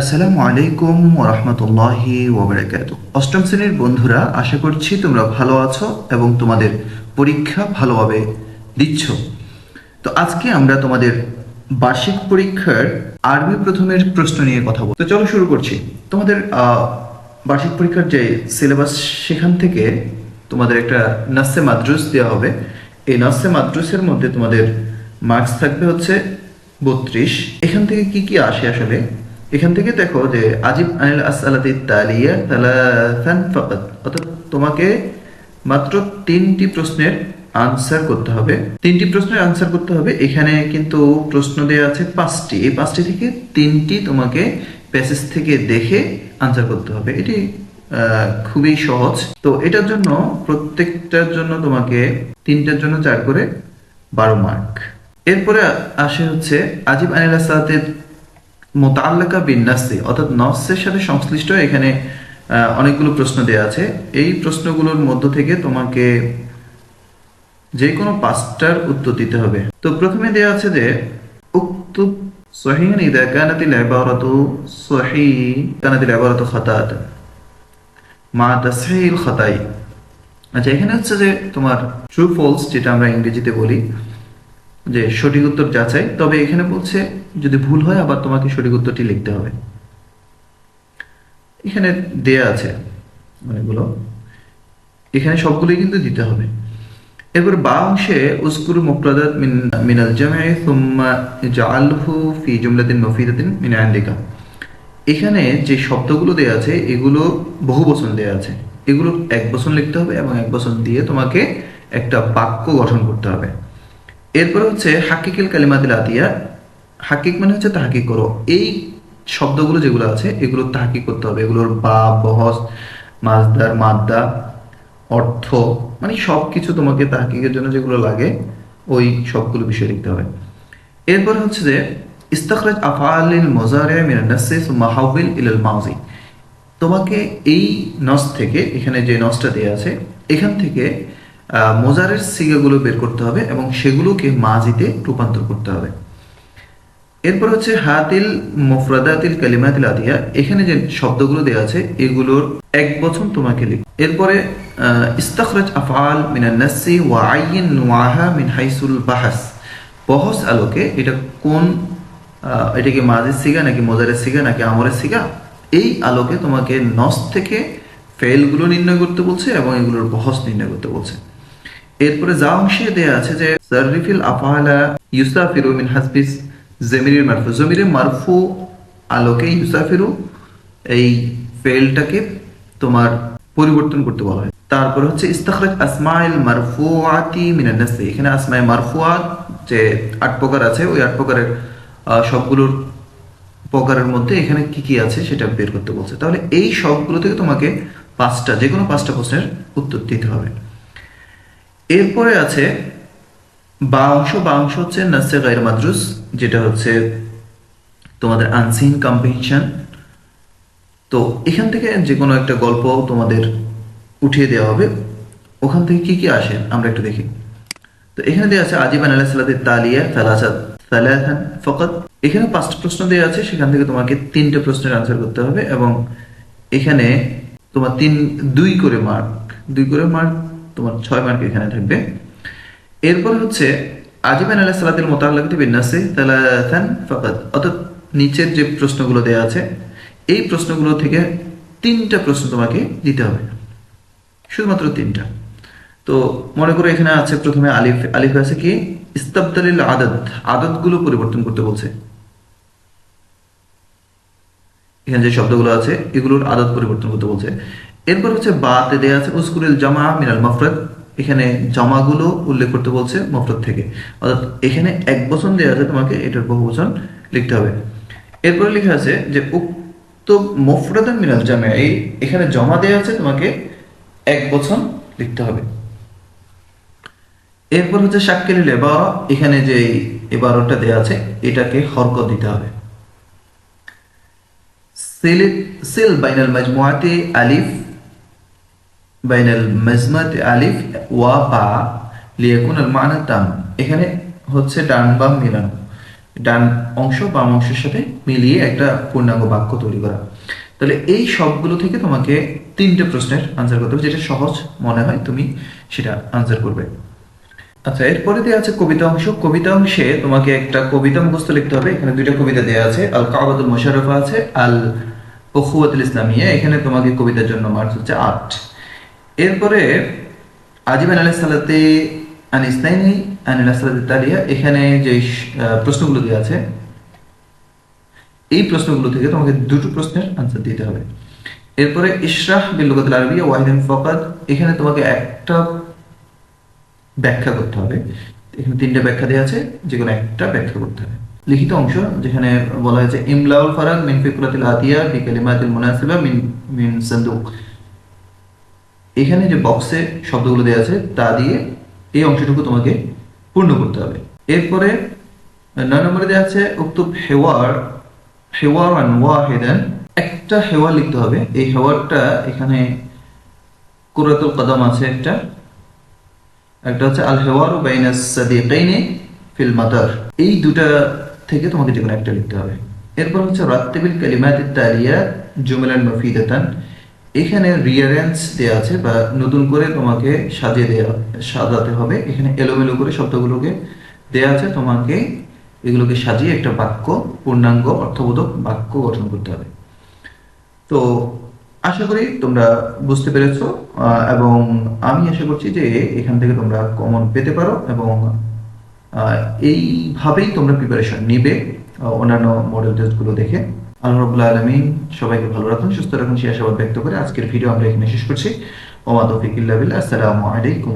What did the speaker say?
আসসালামু আলাইকুম ওরহমতুল্লাহি ওবরাকাত। অষ্টম শ্রেণির বন্ধুরা, আশা করছি তোমরা ভালো আছো এবং তোমাদের পরীক্ষা ভালোভাবে দিচ্ছ। তো আজকে আমরা তোমাদের বার্ষিক পরীক্ষার আরবি প্রথমের প্রশ্ন নিয়ে কথা বলব। তো চলো শুরু করছি। তোমাদের বার্ষিক পরীক্ষার যে সিলেবাস, সেখান থেকে তোমাদের একটা নাসে মাদ্রুস দেওয়া হবে। এই নাসে মাদ্রুসের মধ্যে তোমাদের মার্কস থাকবে হচ্ছে বত্রিশ। এখান থেকে কি কি আসে আসলে? এখান থেকে দেখো যে আজিব আনিল আসআলাতি তালিয়া ফাকাত। অর্থাৎ তোমাকে মাত্র তিনটি প্রশ্নের আনসার করতে হবে। তিনটি প্রশ্নের আনসার করতে হবে। এখানে কিন্তু প্রশ্ন দেওয়া আছে পাঁচটি। এই পাঁচটি থেকে তিনটি তোমাকে প্যাসেজ থেকে দেখে আনসার করতে হবে। এটি খুবই সহজ। তো এটার জন্য প্রত্যেকটার জন্য তোমাকে তিনটার জন্য চার করে বারো মার্ক এরপরে আসে হচ্ছে আজিব আনিল সালাতের মোতাল্লাকা বিন্যাসে অর্থাৎ নসের সাথে সংশ্লিষ্ট এখানে অনেকগুলো প্রশ্ন দেওয়া আছে। এই প্রশ্নগুলোর মধ্য থেকে তোমাকে যে কোনো পাঁচটার উত্তর দিতে হবে। তো প্রথমে দেওয়া আছে যে, উক্ত আচ্ছা এখানে হচ্ছে যে তোমার ট্রু ফলস যেটা আমরা ইংরেজিতে বলি যে সঠিক উত্তর যাচাই। তবে এখানে বলছে, যদি ভুল হয়, আবার তোমাকে সঠিক উত্তরটি লিখতে হবে। এখানে দেয়া আছে অনেকগুলো। এখানে সবগুলোই কিন্তু দিতে হবে। এরপর বা অংশে উস্কুরু মিন, মিনাল জামঈ সুম্মা জাআলহু ফি জুমলাতিন মুফিদাতিন মিন এখানে যে শব্দগুলো দেয়া আছে, এগুলো বহু বচন দেয়া আছে। এগুলো এক বচন লিখতে হবে এবং এক বচন দিয়ে তোমাকে একটা বাক্য গঠন করতে হবে। এরপর হচ্ছে হাকিকিল কালিমাতিল আতিয়া হাকিক মানে হচ্ছে তাহাকিক করো। এই শব্দগুলো যেগুলো আছে, এগুলো তাহাকিক করতে হবে। এগুলোর বা, বহস, মাজদার, মাদ্দা, অর্থ মানে সব কিছু তোমাকে তাহাকিকের জন্য যেগুলো লাগে, ওই সবগুলো বিষয় লিখতে হবে। এরপর হচ্ছে যে, ইস্তাখরাজ আফআলিল মুজারি মিনান নাসি সুম্মা হাউবিল ইলাল মাউজি। তোমাকে এই নস থেকে, এখানে যে নসটা দেওয়া আছে, এখান থেকে মোজারের সিগাগুলো বের করতে হবে এবং সেগুলোকে মাজিতে রূপান্তর করতে হবে। এরপর হচ্ছে হাতিল মুফরাদাতিল কালিমাতিল আদিয়া। এখানে যে শব্দগুলো দেওয়া আছে এগুলোর এক বছর তোমাকে লিখ। এরপরে আফআল নাসি ওয়া মিন হাইসুল বাহাস। বহস আলোকে এটা কোন আহ, এটা কি মাজির সিগা নাকি মোজারের সিগা নাকি আমরের সিগা? এই আলোকে তোমাকে নস থেকে ফেলগুলো নির্ণয় করতে বলছে এবং এগুলোর বহস নির্ণয় করতে বলছে। এরপরে যা অংশে দেয়া আছে যে সাররিফিল আফআলা ইউসাফিরু মিন হাসবিস জমিরের মারফু। জমিরের মারফু আলোকে ইউসাফিরু, এই ফেলটাকে তোমার পরিবর্তন করতে বলা হয়। তারপর হচ্ছে, ইস্তাখরাজ আসমাইল মারফুআতি মিনান এখানে আসমায়ে মারফুআত যে আট প্রকার আছে, ওই আট প্রকারের সবগুলোর প্রকারের মধ্যে এখানে কি কি আছে সেটা বের করতে বলছে। তাহলে এই সবগুলো থেকে তোমাকে পাঁচটা যে কোনো পাঁচটা প্রশ্নের উত্তর দিতে হবে। এরপরে আছে বা অংশ বা অংশ হচ্ছে নাসে গাইর মাদ্রুস, যেটা হচ্ছে তোমাদের আনসিন কম্পিটিশন তো এখান থেকে যে কোনো একটা গল্প তোমাদের উঠিয়ে দেওয়া হবে। ওখান থেকে কি কি আসে আমরা একটু দেখি। তো এখানে দেওয়া আছে আজিবান আলাহ সালাতের তালিয়া সালাসাত সালাহান ফকত। এখানে পাঁচটা প্রশ্ন দেওয়া আছে, সেখান থেকে তোমাকে তিনটে প্রশ্নের আনসার করতে হবে এবং এখানে তোমার তিন, দুই করে মার্ক দুই করে মার্ক তোমার ছয় মার্ক এখানে থাকবে। এরপর হচ্ছে আজিবান আলাহ সালাতের মোতাল্লাকতে বিন্যাসে তালাথান ফকত অর্থাৎ নিচের যে প্রশ্নগুলো দেওয়া আছে, এই প্রশ্নগুলো থেকে তিনটা প্রশ্ন তোমাকে দিতে হবে। শুধুমাত্র তিনটা। তো মনে করো এখানে আছে প্রথমে আলিফ আলিফ আছে কি? ইস্তাবদালিল আদত আদতগুলো পরিবর্তন করতে বলছে। এখানে যে শব্দগুলো আছে, এগুলোর আদত পরিবর্তন করতে বলছে। এরপর হচ্ছে বাতে দেয়া আছে উস্কুরিল জামা মিনাল মফরত। এখানে জামাগুলো উল্লেখ করতে বলছে মফরত থেকে। অর্থাৎ এখানে এক বচন দেওয়া আছে তোমাকে, এটার বহু বচন লিখতে হবে। এরপরে লেখা আছে যে, উক্ত মফরদান মিনাল জামা এই এখানে জমা দেওয়া আছে তোমাকে এক বচন লিখতে হবে। এরপর হচ্ছে শাক্কেল এবার এখানে যে এবারটা দেওয়া আছে, এটাকে হরকত দিতে হবে। সিল সিল বাইনাল মাজমুআতি আলিফ বাইনাল মাজমাতি আলিফ ওয়া বা লিয়াকুন আল মানা তাম। এখানে হচ্ছে ডান বাম মিলানো। ডান অংশ, বাম অংশের সাথে মিলিয়ে একটা পূর্ণাঙ্গ বাক্য তৈরি করা। তাহলে এই সবগুলো থেকে তোমাকে তিনটে প্রশ্নের আনসার করতে হবে, যেটা সহজ মনে হয় তুমি সেটা আনসার করবে। আচ্ছা এরপরে দেওয়া আছে কবিতা অংশ। কবিতা অংশে তোমাকে একটা কবিতা মুখস্থ লিখতে হবে। এখানে দুইটা কবিতা দেওয়া আছে। আল কাবাতুল মোশারফা আছে, আল ওখুয়াতুল ইসলামিয়া। এখানে তোমাকে কবিতার জন্য মার্কস হচ্ছে আট। এরপরে আজিবান আলাহ সালাতে আন ইসনাইনি আনিল সালাতে তালিয়া, এখানে যে প্রশ্নগুলো দেওয়া আছে, এই প্রশ্নগুলো থেকে তোমাকে দুটো প্রশ্নের আনসার দিতে হবে। এরপরে ইশরাহ বিল্লুকাতুল আরবিয়া ওয়াহিদান ফকাত এখানে তোমাকে একটা ব্যাখ্যা করতে হবে। এখানে তিনটে ব্যাখ্যা দেওয়া আছে, যে কোনো একটা ব্যাখ্যা করতে হবে। লিখিত অংশ, যেখানে বলা হয়েছে, ইমলাউল ফারাগ মিন ফিকুরাতিল আতিয়া বি কালিমাতিল মুনাসিবা মিন মিন সান্দুক। এখানে যে বক্সে শব্দগুলো দেওয়া আছে, তা দিয়ে এই অংশটুকু তোমাকে পূর্ণ করতে হবে। এরপরে নয় নম্বরে দেওয়া আছে উক্তুব হেওয়ার হেওয়ার আন ওয়াহিদান, একটা হেওয়ার লিখতে হবে। এই হেওয়ারটা এখানে কুরাতুল কদম আছে একটা। একটা হচ্ছে, আল হেওয়ার বাইনাস সাদিকাইনি ফিল মাদার। এই দুটা থেকে তোমাকে যে কোনো একটা লিখতে হবে। এরপর হচ্ছে, রাত্তিবিল কালিমাত তালিয়া জুমেলান মফিদাতান। এখানে রিয়ারেন্স দেওয়া আছে বা নতুন করে তোমাকে সাজিয়ে দেওয়া সাজাতে হবে। এখানে এলোমেলো করে শব্দগুলোকে দেওয়া আছে। তোমাকে এগুলোকে সাজিয়ে একটা বাক্য, পূর্ণাঙ্গ, অর্থবোধক বাক্য গঠন করতে হবে। তো আশা করি তোমরা বুঝতে পেরেছ এবং আমি আশা করছি যে এখান থেকে তোমরা কমন পেতে পারো এবং এইভাবেই তোমরা প্রিপারেশন নিবে অন্যান্য মডেল টেস্টগুলো দেখে। আল্লাহ আলমিন সবাইকে ভালো রাখুন, সুস্থ রাখুন করে আজকের ভিডিও আমরা এখানে শেষ করছি। আসসালামু আলাইকুম